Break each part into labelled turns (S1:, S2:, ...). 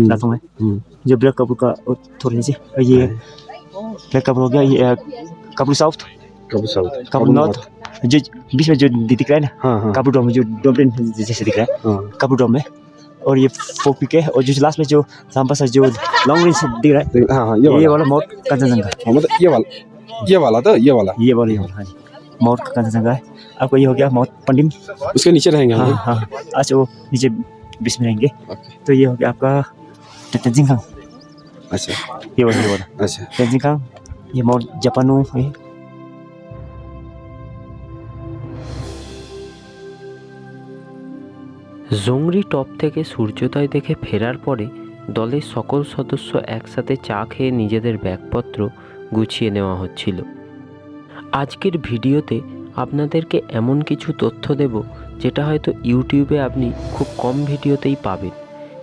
S1: हम्म,
S2: platform है
S1: हम्म,
S2: जो black Kapoor का थोड़ा नीचे ये ब्लैक कपूर हो गया ये Kapoor south.
S1: Kapoor south.
S2: Kapoor north. जो बीच में जो दिख रहा है ना
S1: हाँ हाँ।
S2: डोम जो डोमप्लेन जैसे दिख रहा है
S1: हाँ।
S2: डोम है और ये फोक पिक है और जो लास्ट में जो सामपा सा जो लॉन्ग रेंज दिख रहा है
S1: हाँ हाँ ये
S2: ये
S1: वाला।
S2: माउंट कंचनजंगा
S1: हाँ, मतलब ये वाला। ये वाला तो ये वाला।
S2: ये वाला ये वाला हाँ जी। माउंट कंचनजंगा है। आपको ये हो गया माउंट पंडिम।
S1: उसके नीचे रहेंगे
S2: हाँ हाँ अच्छा वो नीचे बीच में रहेंगे। तो ये हो गया आपका ta jing japanu eh
S3: Dzongri top থেকে সূর্যোদয় দেখে ফেরার পরে দলের সকল সদস্য একসাথে চা খেয়ে নিজেদের ব্যাগপত্র গুছিয়ে নেওয়া হচ্ছিল। আজকের ভিডিওতে আপনাদেরকে এমন কিছু তথ্য দেব যেটা হয়তো ইউটিউবে আপনি খুব কম ভিডিওতেই পাবেন।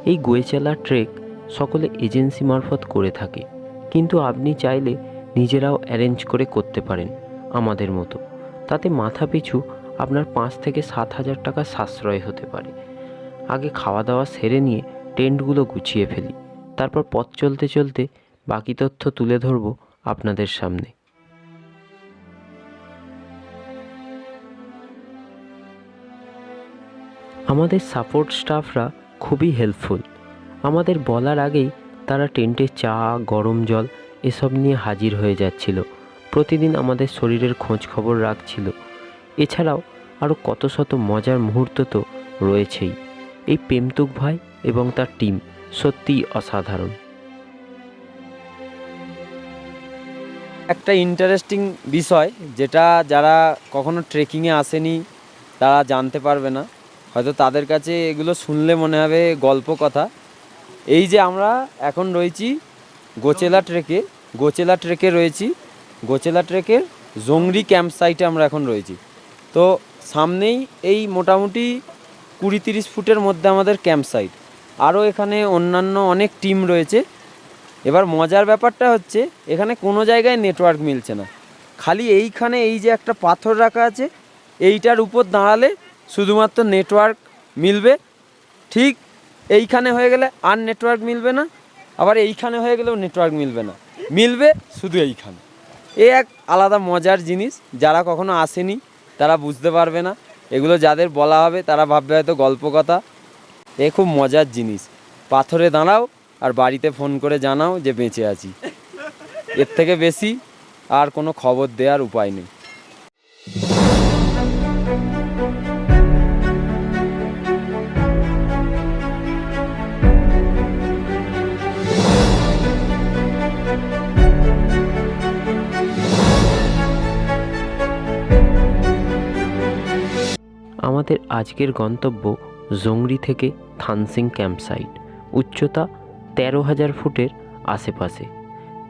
S3: এই গোয়েচালা ট্রেক সকলে এজেন্সি মারফত করে থাকে। কিন্তু আপনি চাইলে নিজেরাও অ্যারেঞ্জ করে করতে পারেন আমাদের মতো। তাতে মাথা পিছু আপনার পাঁচ থেকে সাত হাজার টাকা সাশ্রয় হতে পারে। আগে খাওয়া দাওয়া সেরে নিয়ে টেন্টগুলো গুছিয়ে ফেলি। তারপর পথ চলতে চলতে বাকি তথ্য তুলে ধরব আপনাদের সামনে। আমাদের সাপোর্ট স্টাফরা খুবই হেল্পফুল আমাদের বলার আগেই তারা টেন্টে চা, গরম জল এসব নিয়ে হাজির হয়ে যাচ্ছিল। প্রতিদিন আমাদের শরীরের খোঁজ খবর রাখছিল। এছাড়াও আরও কত শত মজার মুহূর্ত তো রয়েছেই। এই প্রেমতুক ভাই এবং তার টিম সত্যিই অসাধারণ।
S4: একটা ইন্টারেস্টিং বিষয় যেটা যারা কখনো ট্রেকিংয়ে আসেনি, তারা জানতে পারবে না। হয়তো তাদের কাছে এগুলো শুনলে মনে হবে গল্প কথা। এই যে আমরা এখন রয়েছি গোচেলা ট্রেকে গোচেলা ট্রেকে রয়েছি। গোচেলা ট্রেকের জংরি ক্যাম্প সাইটে আমরা এখন রয়েছি। তো সামনেই এই মোটামুটি কুড়ি তিরিশ ফুটের মধ্যে আমাদের ক্যাম্প সাইট। আরও এখানে অন্যান্য অনেক টিম রয়েছে। এবার মজার ব্যাপারটা হচ্ছে, এখানে কোনো জায়গায় নেটওয়ার্ক মিলছে না। খালি এইখানে এই যে একটা পাথর রাখা আছে, এইটার উপর দাঁড়ালে শুধুমাত্র নেটওয়ার্ক মিলবে। ঠিক এইখানে হয়ে গেলে আর নেটওয়ার্ক মিলবে না, আবার এইখানে হয়ে গেলেও নেটওয়ার্ক মিলবে না। মিলবে শুধু এইখানে। এ এক আলাদা মজার জিনিস, যারা কখনো আসেনি, তারা বুঝতে পারবে না। এগুলো যাদের বলা হবে, তারা ভাববে হয়তো গল্প কথা। এ খুব মজার জিনিস। পাথরে দাঁড়াও আর বাড়িতে ফোন করে জানাও যে বেঁচে আছি। এর থেকে বেশি আর কোনো খবর দেওয়ার উপায় নেই।
S3: আমাদের আজকের গন্তব্য জংরি থেকে থানসিং ক্যাম্প সাইট উচ্চতা তেরো হাজার ফুটের আশেপাশে।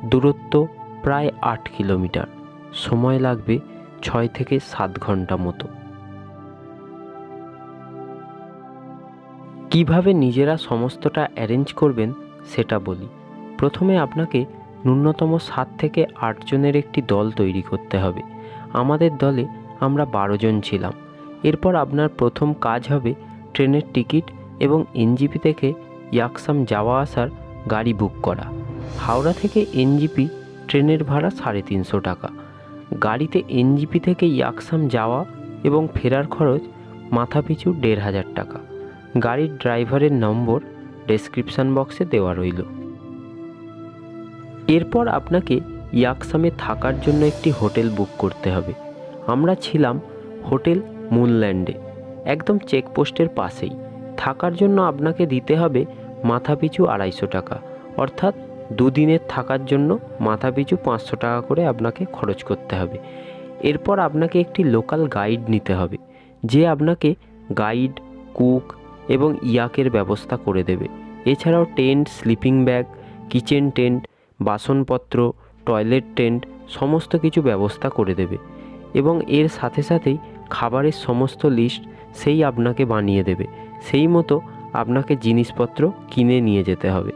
S3: দূরত্ব প্রায় আট কিলোমিটার। সময় লাগবে ছয় থেকে সাত ঘণ্টা মতো। কীভাবে নিজেরা সমস্তটা অ্যারেঞ্জ করবেন সেটা বলি। প্রথমে আপনাকে ন্যূনতম সাত থেকে আটজনের একটি দল তৈরি করতে হবে। আমাদের দলে আমরা বারো জন ছিলাম। এরপর আপনার প্রথম কাজ হবে ট্রেনের টিকিট এবং এনজিপি থেকে ইয়াকসাম যাওয়া আসার গাড়ি বুক করা। হাওড়া থেকে এনজিপি ট্রেনের ভাড়া সাড়ে তিনশো টাকা। গাড়িতে এনজিপি থেকে ইয়াকসাম যাওয়া এবং ফেরার খরচ মাথাপিছু দেড় হাজার টাকা। গাড়ির ড্রাইভারের নম্বর ডেসক্রিপশান বক্সে দেওয়া রইল। এরপর আপনাকে ইয়াকসামে থাকার জন্য একটি হোটেল বুক করতে হবে। আমরা ছিলাম হোটেল মুনল্যান্ডে, একদম চেকপোস্টের পাশেই। থাকার জন্য আপনাকে দিতে হবে মাথাপিছু আড়াইশো টাকা। অর্থাৎ দুদিনের থাকার জন্য মাথাপিছু পাঁচশো টাকা করে আপনাকে খরচ করতে হবে। এরপর আপনাকে একটি লোকাল গাইড নিতে হবে, যে আপনাকে গাইড, কুক এবং ইয়াকের ব্যবস্থা করে দেবে। এছাড়াও tent, sleeping bag, kitchen tent, বাসনপত্র, টয়লেট টেন্ট, সমস্ত কিছু ব্যবস্থা করে দেবে। এবং এর সাথে সাথেই খাবারের সমস্ত লিস্ট সেই আপনাকে বানিয়ে দেবে। সেই মতো আপনাকে জিনিসপত্র কিনে নিয়ে যেতে হবে।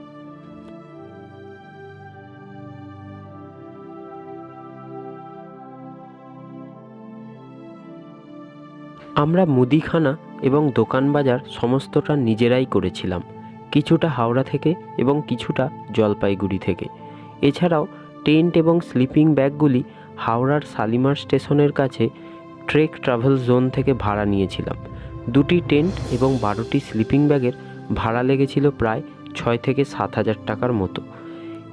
S3: আমরা মুদিখানা এবং দোকান বাজার সমস্তটা নিজেরাই করেছিলাম। কিছুটা হাওড়া থেকে এবং কিছুটা জলপাইগুড়ি থেকে। এছাড়াও টেন্ট এবং স্লিপিং ব্যাগগুলি হাওড়ার শালিমার স্টেশনের কাছে ট্রেক ট্রাভেল জোন থেকে ভাড়া নিয়েছিলাম। দুটি টেন্ট এবং বারোটি স্লিপিং ব্যাগের ভাড়া লেগেছিল প্রায় ছয় থেকে সাত হাজার টাকার মতো।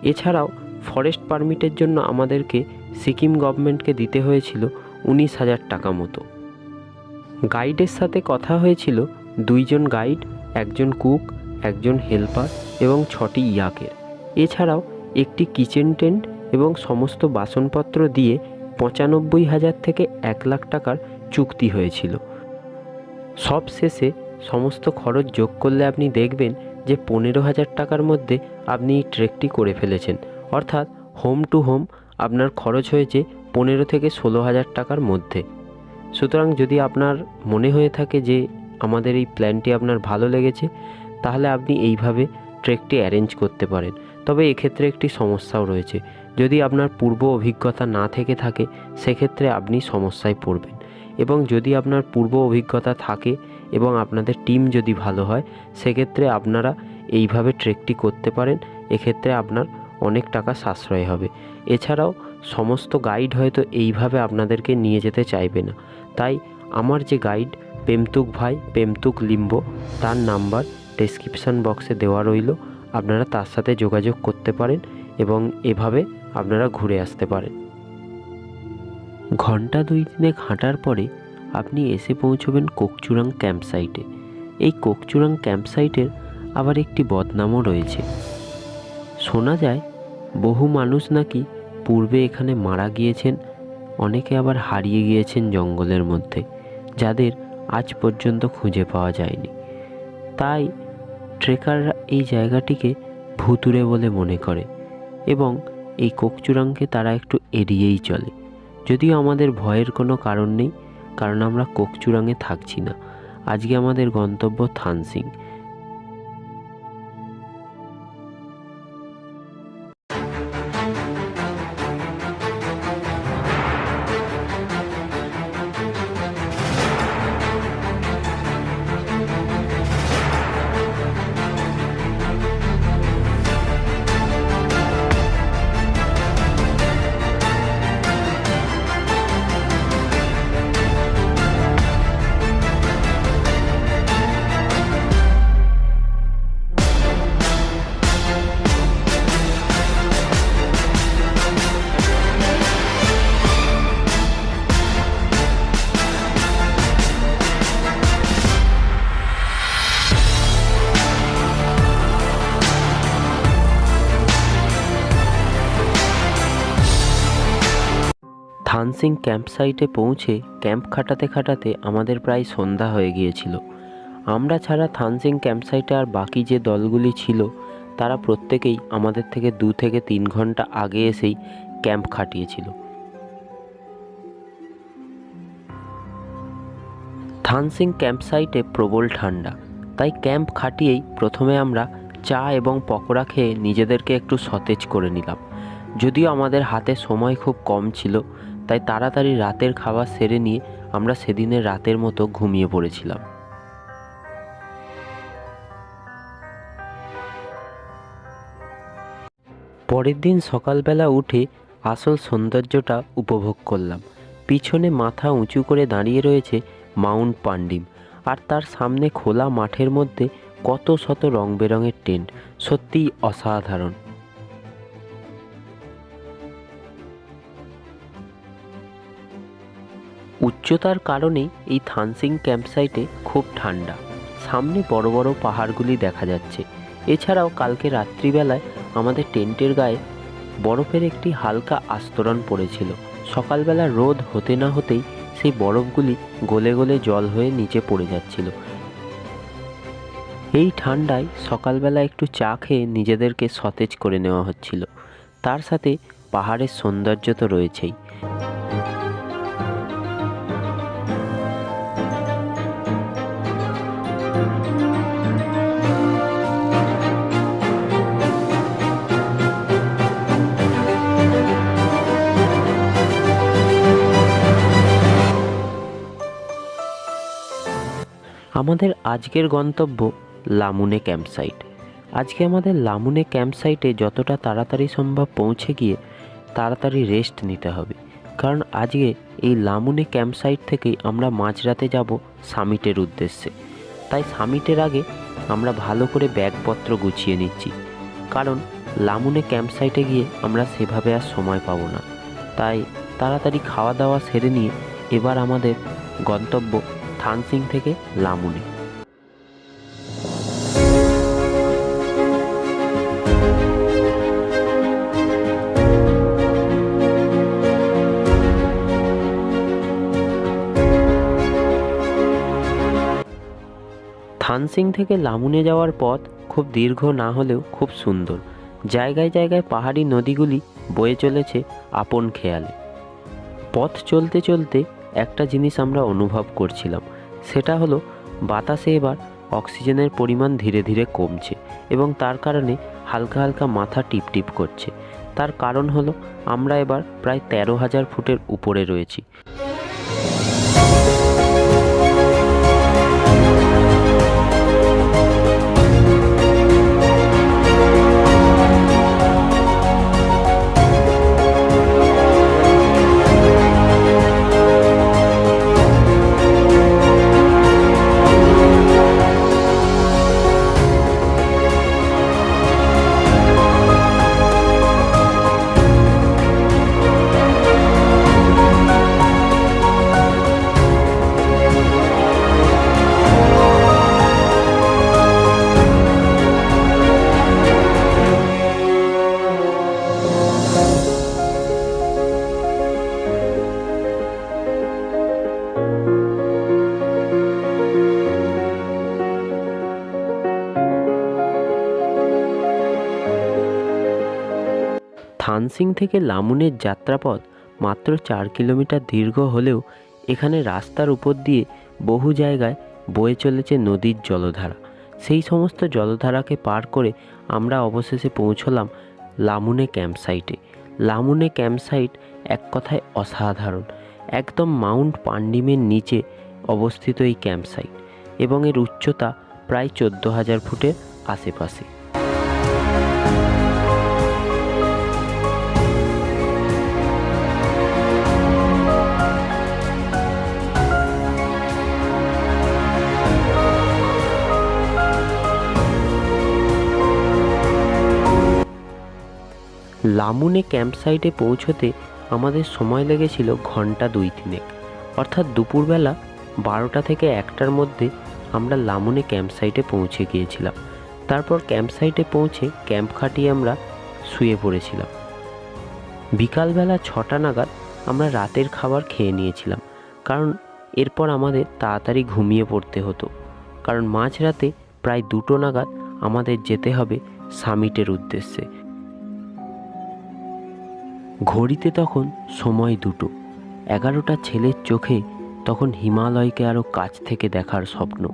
S3: এছাড়াও ফরেস্ট পারমিটের জন্য আমাদেরকে সিকিম গভর্নমেন্টকে দিতে হয়েছিল উনিশ হাজার টাকা মতো। গাইডের সাথে কথা হয়েছিল দুইজন গাইড, একজন কুক, একজন হেল্পার এবং ছটি ইয়াকের। এছাড়াও একটি কিচেন টেন্ট এবং সমস্ত বাসনপত্র দিয়ে পঁচানব্বই হাজার থেকে এক লাখ টাকার চুক্তি হয়েছিল। সব শেষে সমস্ত খরচ যোগ করলে আপনি দেখবেন যে পনেরো হাজার টাকার মধ্যে আপনি ট্রেকটি করে ফেলেছেন। অর্থাৎ হোম টু হোম আপনার খরচ হয়েছে পনেরো থেকে ষোলো হাজার টাকার মধ্যে। সুতরাং যদি আপনার মনে হয়ে থাকে যে আমাদের এই প্ল্যানটি আপনার ভালো লেগেছে, তাহলে আপনি এইভাবে ট্রেকটি অ্যারেঞ্জ করতে পারেন। তবে এক্ষেত্রে একটি সমস্যাও রয়েছে। যদি আপনার পূর্ব অভিজ্ঞতা না থেকে থাকে, সেক্ষেত্রে আপনি সমস্যায় পড়বেন। এবং যদি আপনার পূর্ব অভিজ্ঞতা থাকে এবং আপনাদের টিম যদি ভালো হয়, সেক্ষেত্রে আপনারা এইভাবে ট্রেকটি করতে পারেন। এক্ষেত্রে আপনার অনেক টাকা সাশ্রয় হবে। এছাড়াও সমস্ত গাইড হয়তো এইভাবে আপনাদেরকে নিয়ে যেতে চাইবে না। তাই আমার যে গাইড পেমতুক ভাই, পেমতুক লিম্ব, তার নাম্বার ডেসক্রিপশান বক্সে দেওয়া রইল। আপনারা তার সাথে যোগাযোগ করতে পারেন এবং এভাবে আপনারা ঘুরে আসতে পারেন। ঘণ্টা দুই দিনে হাঁটার পরে আপনি এসে পৌঁছবেন কোকচুরাং ক্যাম্প সাইটে এই কোকচুরাং ক্যাম্প সাইটের আবার একটি বদনামও রয়েছে। শোনা যায়, বহু মানুষ নাকি পূর্বে এখানে মারা গিয়েছেন, অনেকে আবার হারিয়ে গিয়েছেন জঙ্গলের মধ্যে, যাদের আজ পর্যন্ত খুঁজে পাওয়া যায়নি। তাই ট্রেকাররা এই জায়গাটিকে ভুতুরে বলে মনে করে এবং এই কোকচুরাংকে তারা একটু এড়িয়েই চলে। যদিও আমাদের ভয়ের কোনো কারণ নেই, কারণ আমরা কোকচুরাঙে থাকছি না। আজকে আমাদের গন্তব্য থানসিং। থানসিং ক্যাম্প সাইটে পৌঁছে ক্যাম্প খাটাতে খাটাতে আমাদের প্রায় সন্ধ্যা হয়ে গিয়েছিল। আমরা ছাড়া থানসিং ক্যাম্প সাইটে আর বাকি যে দলগুলি ছিল, তারা প্রত্যেকেই আমাদের থেকে দু থেকে তিন ঘণ্টা আগে এসেই ক্যাম্প খাটিয়েছিল। থানসিং ক্যাম্প সাইটে প্রবল ঠান্ডা, তাই ক্যাম্প খাটিয়েই প্রথমে আমরা চা এবং পকোড়া খেয়ে নিজেদেরকে একটু সতেজ করে নিলাম। যদিও আমাদের হাতে সময় খুব কম ছিল তাই তাড়াতাড়ি রাতের খাবার সেরে নিয়ে আমরা সেদিনের রাতের মতো ঘুমিয়ে পড়েছিলাম। পরের দিন সকালবেলা উঠে আসল সৌন্দর্যটা উপভোগ করলাম। পিছনে মাথা উঁচু করে দাঁড়িয়ে রয়েছে মাউন্ট পান্ডিম, আর তার সামনে খোলা মাঠের মধ্যে কত শত রং বেরঙের টেন্ট, সত্যিই অসাধারণ। উচ্চতার কারণে এই থানসিং ক্যাম্পসাইটে খুব ঠান্ডা। সামনে বড় বড় পাহাড়গুলি দেখা যাচ্ছে। এছাড়াও কালকে রাত্রিবেলায় আমাদের টেন্টের গায়ে বরফের একটি হালকা আস্তরণ পড়েছিল। সকালবেলা রোদ হতে না হতেই সেই বরফগুলি গলে গলে জল হয়ে নিচে পড়ে যাচ্ছিল। এই ঠান্ডায় সকালবেলা একটু চা খেয়ে নিজেদেরকে সতেজ করে নেওয়া হচ্ছিল। তার সাথে পাহাড়ের সৌন্দর্য তো রয়েছেই। আমাদের আজকের গন্তব্য লামুনে ক্যাম্পসাইট। আজকে আমাদের লামুনে ক্যাম্প সাইটে যতটা তাড়াতাড়ি সম্ভব পৌঁছে গিয়ে তাড়াতাড়ি রেস্ট নিতে হবে। কারণ আজকে এই লামুনে ক্যাম্প সাইট থেকেই আমরা মাঝরাতে যাব সামিটের উদ্দেশ্যে। তাই সামিটের আগে আমরা ভালো করে ব্যাগপত্র গুছিয়ে নিচ্ছি। কারণ লামুনে ক্যাম্প সাইটে গিয়ে আমরা সেভাবে আর সময় পাবো না। তাই তাড়াতাড়ি খাওয়া দাওয়া সেরে নিয়ে এবার আমাদের গন্তব্য থানসিং থেকে লামুনে। থানসিং থেকে লামুনে যাওয়ার পথ খুব দীর্ঘ না হলেও খুব সুন্দর। জায়গায় জায়গায় পাহাড়ি নদীগুলি বয়ে চলেছে আপন খেয়ালে। পথ চলতে চলতে একটা জিনিস আমরা অনুভব করছিলাম। সেটা হলো, বাতাসে এবার অক্সিজেনের পরিমাণ ধীরে ধীরে কমছে এবং তার কারণে হালকা হালকা মাথা টিপটিপ করছে। তার কারণ হলো, আমরা এবার প্রায় তেরো হাজার ফুটের উপরে রয়েছি। থানসিং থেকে লামুনের যাত্রাপথ মাত্র চার কিলোমিটার দীর্ঘ হলেও এখানে রাস্তার উপর দিয়ে বহু জায়গায় বয়ে চলেছে নদীর জলধারা। সেই সমস্ত জলধারাকে পার করে আমরা অবশেষে পৌঁছলাম লামুনে ক্যাম্পসাইটে। লামুনে ক্যাম্পসাইট এক কথায় অসাধারণ। একদম মাউন্ট পান্ডিমের নিচে অবস্থিত এই ক্যাম্পসাইট এবং এর উচ্চতা প্রায় চোদ্দ হাজার ফুটের আশেপাশে। লামুনে ক্যাম্পসাইটে পৌঁছতে আমাদের সময় লেগেছিল ঘণ্টা দুই তিনেক। অর্থাৎ দুপুরবেলা বারোটা থেকে একটার মধ্যে আমরা লামুনে ক্যাম্পসাইটে পৌঁছে গিয়েছিলাম। তারপর ক্যাম্পসাইটে পৌঁছে ক্যাম্প খাটিয়ে আমরা শুয়ে পড়েছিলাম। বিকালবেলা ছটা নাগাদ আমরা রাতের খাবার খেয়ে নিয়েছিলাম, কারণ এরপর আমাদের তাড়াতাড়ি ঘুমিয়ে পড়তে হতো। কারণ মাঝরাতে প্রায় দুটো নাগাদ আমাদের যেতে হবে সামিটের উদ্দেশ্যে। ঘড়িতে তখন সময় দুটো। এগারোটা ছেলের চোখে তখন হিমালয়কে আরও কাছ থেকে দেখার স্বপ্ন।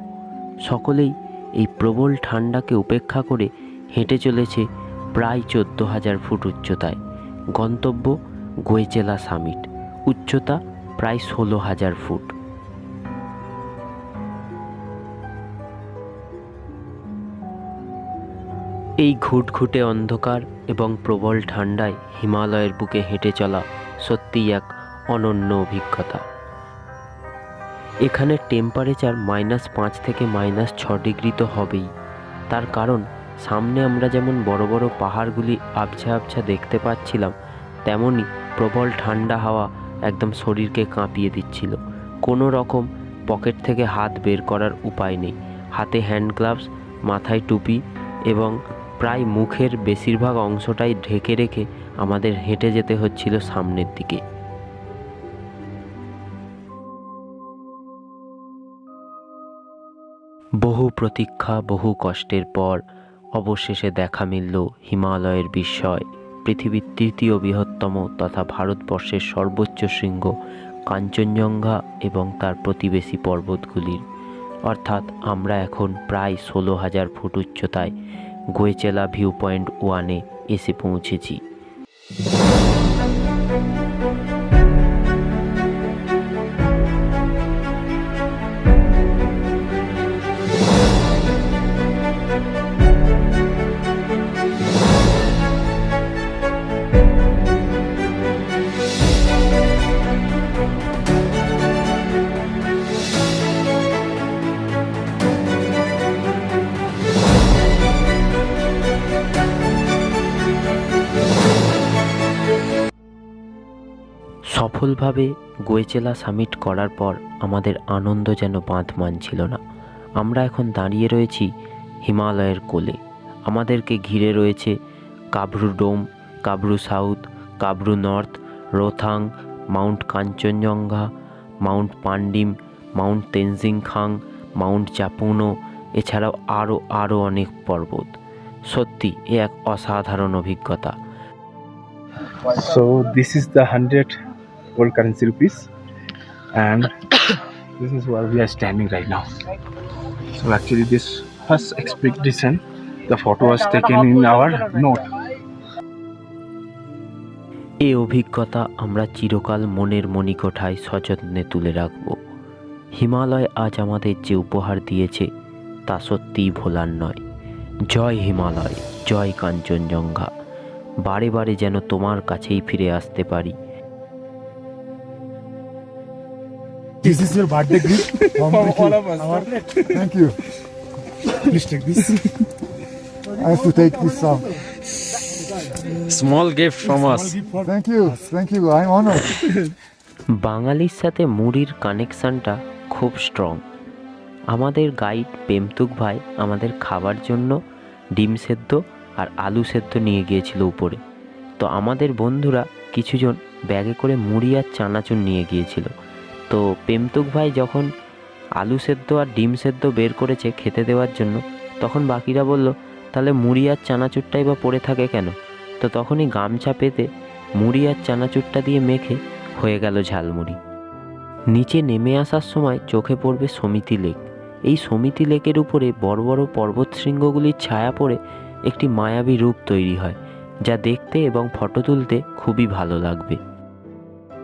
S3: সকলেই এই প্রবল ঠান্ডাকে উপেক্ষা করে হেঁটে চলেছে প্রায় চোদ্দ হাজার ফুট উচ্চতায়। গন্তব্য গোয়েচেলা সামিট। উচ্চতা প্রায় ষোলো হাজার ফুট। এই ঘুটঘুটে অন্ধকার এবং প্রবল ঠান্ডায় হিমালয়ের বুকে হেঁটে চলা সত্যিই এক অনন্য অভিজ্ঞতা। এখানে টেম্পারেচার মাইনাস পাঁচ থেকে মাইনাস ছ ডিগ্রি তো হবেই। তার কারণ, সামনে আমরা যেমন বড় বড় পাহাড়গুলি আবছা আবছা দেখতে পাচ্ছিলাম তেমনই প্রবল ঠান্ডা হাওয়া একদম শরীরকে কাঁপিয়ে দিচ্ছিল। কোনো রকম পকেট থেকে হাত বের করার উপায় নেই। হাতে হ্যান্ড গ্লাভস মাথায় টুপি এবং প্রায় মুখের বেশিরভাগ অংশটাই ঢেকে রেখে আমাদের হেঁটে যেতে হচ্ছিল সামনের দিকে। বহু প্রতীক্ষা, বহু কষ্টের পর অবশেষে দেখা মিলল হিমালয়ের বিস্ময়। পৃথিবীর তৃতীয় বৃহত্তম তথা ভারতবর্ষের সর্বোচ্চ শৃঙ্গ কাঞ্চনজঙ্ঘা এবং তার প্রতিবেশী পর্বতগুলির। অর্থাৎ আমরা এখন প্রায় ষোলো হাজার ফুট উচ্চতায় গোয়েচেলা ভিউ পয়েন্ট ওয়ানে এসে পৌঁছেছি। সফলভাবে গোয়েচেলা সামিট করার পর আমাদের আনন্দ যেন বাঁধ মানছিল না। আমরা এখন দাঁড়িয়ে রয়েছি হিমালয়ের কোলে। আমাদেরকে ঘিরে রয়েছে Kabru dome, Kabru south, Kabru north, Rathong, mount Kanchenjunga, mount Pandim, mount Tenzing Khang mount Chapuno এছাড়াও আরও আরও অনেক পর্বত। সত্যি, এ এক অসাধারণ অভিজ্ঞতা।
S1: So this is the hundred gold currency rupees and this is where we are standing right now so actually this first expedition the photo was taken in our note
S3: এ অভিজ্ঞতা আমরা চিরকাল মনের মণিকোঠায় সযত্নে তুলে রাখব হিমালয় আজ আমাদের যে উপহার দিয়েছে তা সত্যিই ভোলার নয় জয় হিমালয় জয় কাঞ্চনজঙ্ঘা বারে বারে যেন তোমার কাছেই ফিরে আসতে পারি
S5: This is your birthday gift from all of us. Thank you. Please take this. I have to take this off.
S4: Small gift from us
S5: Thank you. Thank you. I'm honored.
S3: বাঙালির সাথে মুড়ির কানেকশানটা খুব স্ট্রং আমাদের guide Pemtuk ভাই আমাদের খাবার জন্য ডিম সেদ্ধ আর আলু সেদ্ধ নিয়ে গিয়েছিল উপরে তো আমাদের বন্ধুরা কিছুজন ব্যাগে করে মুড়ি আর চানাচুর নিয়ে গিয়েছিল তো পেমতুক ভাই যখন আলু সেদ্ধ আর ডিম সেদ্ধ বের করেছে খেতে দেওয়ার জন্য, তখন বাকিরা বলল, তাহলে মুড়ি আর চানাচুরটাই বা পড়ে থাকে কেন? তো তখনই গামছা পেতে মুড়ি আর চানাচুরটা দিয়ে মেখে হয়ে গেল ঝালমুড়ি। নিচে নেমে আসার সময় চোখে পড়বে সমিতি লেক। এই সমিতি লেকের উপরে বড় বড় পর্বত শৃঙ্গগুলির ছায়া পড়ে একটি মায়াবী রূপ তৈরি হয়, যা দেখতে এবং ফটো তুলতে খুবই ভালো লাগবে।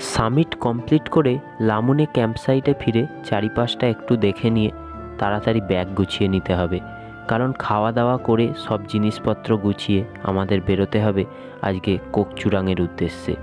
S3: সামিট কমপ্লিট করে লামুনে ক্যাম্পসাইটে ফিরে চারিপাশটা একটু দেখে নিয়ে তাড়াতাড়ি ব্যাগ গুছিয়ে নিতে হবে। কারণ খাওয়া দাওয়া করে সব জিনিসপত্র গুছিয়ে আমাদের বেরোতে হবে আজকে কোকচুরাঙের উদ্দেশ্যে।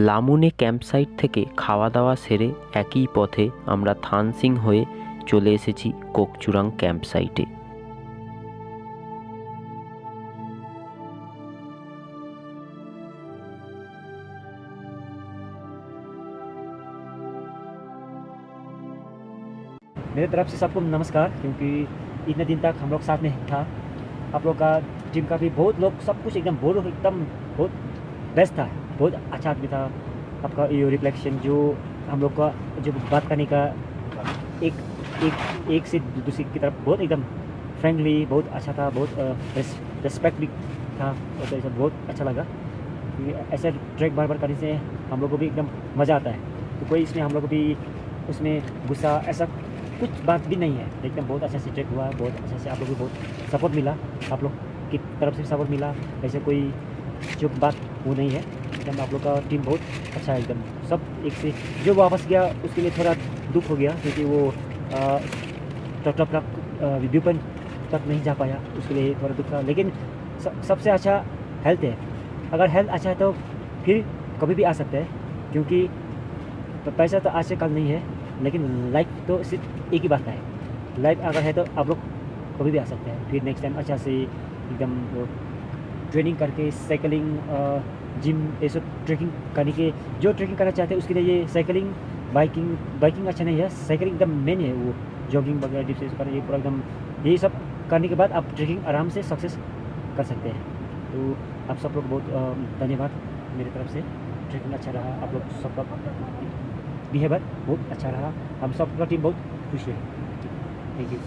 S3: লামুনে ক্যাম্পসাইট থেকে খাওয়া দাওয়া সেরে একই পথে আমরা থানসিং হয়ে চলে এসেছি কোকচুরাং ক্যাম্পসাইটে
S2: मेरे तरफ से सबको नमस्कार क्योंकि इतने दिन तक हम लोग साथ में था आप लोग का टीम का भी बहुत लोग सब कुछ एकदम बहुत एकदम बहुत बेस्ट था बहुत अच्छा आदमी था। आपका ये रिफ्लेक्शन जो हम लोग का जो बात करने का एक एक एक से दूसरी की तरफ़ बहुत एकदम फ्रेंडली बहुत अच्छा था, बहुत रिस्पेक्ट भी था, और ऐसा बहुत अच्छा लगा। ऐसा ट्रैक बार बार करने से हम लोग को भी एकदम मज़ा आता है। तो कोई इसमें हम लोग को भी, उसमें गुस्सा, ऐसा कुछ बात भी नहीं है। एकदम बहुत अच्छा से ट्रैक हुआ, बहुत अच्छा से आप लोग को बहुत सपोर्ट मिला। आप लोग की तरफ़ से सपोर्ट मिला। ऐसे कोई जो बात वो नहीं है। एकदम आप लोग का टीम बहुत अच्छा है एकदम। सब एक से जो वापस गया उसके लिए थोड़ा दुख हो गया क्योंकि वो टॉप टॉप तक व्यू तक नहीं जा पाया उसके लिए थोड़ा दुख था। लेकिन सब, सबसे अच्छा हेल्थ है। अगर हेल्थ अच्छा है तो फिर कभी भी आ सकते हैं क्योंकि पैसा तो आज से कल नहीं है लेकिन लाइफ तो सिर्फ़ एक ही बात का है। लाइफ अगर है तो आप लोग कभी भी आ सकते हैं। फिर नेक्स्ट टाइम अच्छा से एकदम ट्रेनिंग करके साइकिलिंग जिम ये सब ट्रेकिंग करने के जो ट्रेकिंग करना चाहते हैं उसके लिए ये साइकिलिंग बाइकिंग बाइकिंग अच्छा नहीं है साइकिलिंग एकदम मेन है वो जॉगिंग वगैरह डिप्स करना ये पूरा एकदम यही सब करने के बाद आप ट्रेकिंग आराम से सक्सेस कर सकते हैं तो आप सब लोग बहुत अ, धन्यवाद मेरी तरफ से ट्रेकिंग अच्छा रहा आप लोग सबका बिहेवियर बहुत अच्छा रहा हम सबका टीम बहुत खुश है थैंक यू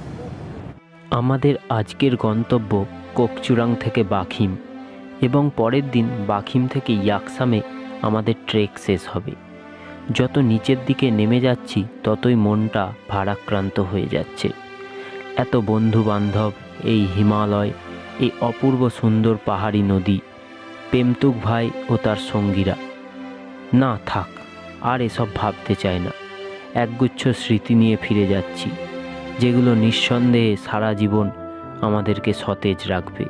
S3: আমাদের আজকের গন্তব্য কোকচুরাং থেকে বাখিম এবং পরের দিন বাখিম থেকে ইয়াকসামে আমাদের ট্রেক শেষ হবে। যত নিচের দিকে নেমে যাচ্ছি, ততই মনটা ভারাক্রান্ত হয়ে যাচ্ছে। এত বন্ধু বান্ধব এই হিমালয়, এই অপূর্ব সুন্দর পাহাড়ি নদী, পেমতুক ভাই ও তার সঙ্গীরা। না থাক, আর এসব ভাবতে চায় না। একগুচ্ছ স্মৃতি নিয়ে ফিরে যাচ্ছি, যেগুলো নিঃসন্দেহে সারা জীবন আমাদেরকে সতেজ রাখবে।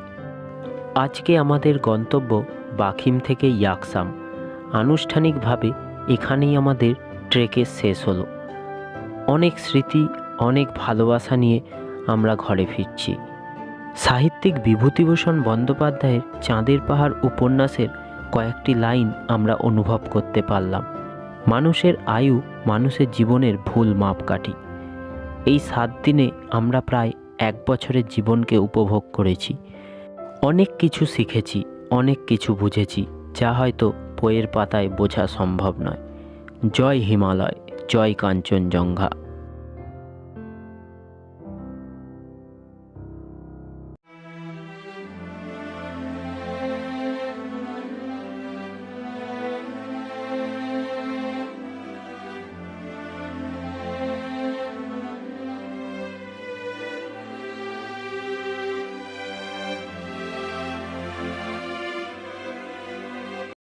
S3: আজকে আমাদের গন্তব্য বাখিম থেকে ইয়াকসাম। আনুষ্ঠানিকভাবে এখানেই আমাদের ট্রেকের শেষ হলো। অনেক স্মৃতি, অনেক ভালোবাসা নিয়ে আমরা ঘরে ফিরছি। সাহিত্যিক বিভূতিভূষণ বন্দ্যোপাধ্যায়ের চাঁদের পাহাড় উপন্যাসের কয়েকটি লাইন আমরা অনুভব করতে পারলাম। মানুষের আয়ু, মানুষের জীবনের ভুল মাপকাঠি। এই সাত দিনে আমরা প্রায় এক বছরের জীবনকে উপভোগ করেছি। অনেক কিছু শিখেছি, অনেক কিছু বুঝেছি, যা হয়তো বইয়ের পাতায় বোঝা সম্ভব নয়। জয় হিমালয়, জয় কাঞ্চনজঙ্ঘা।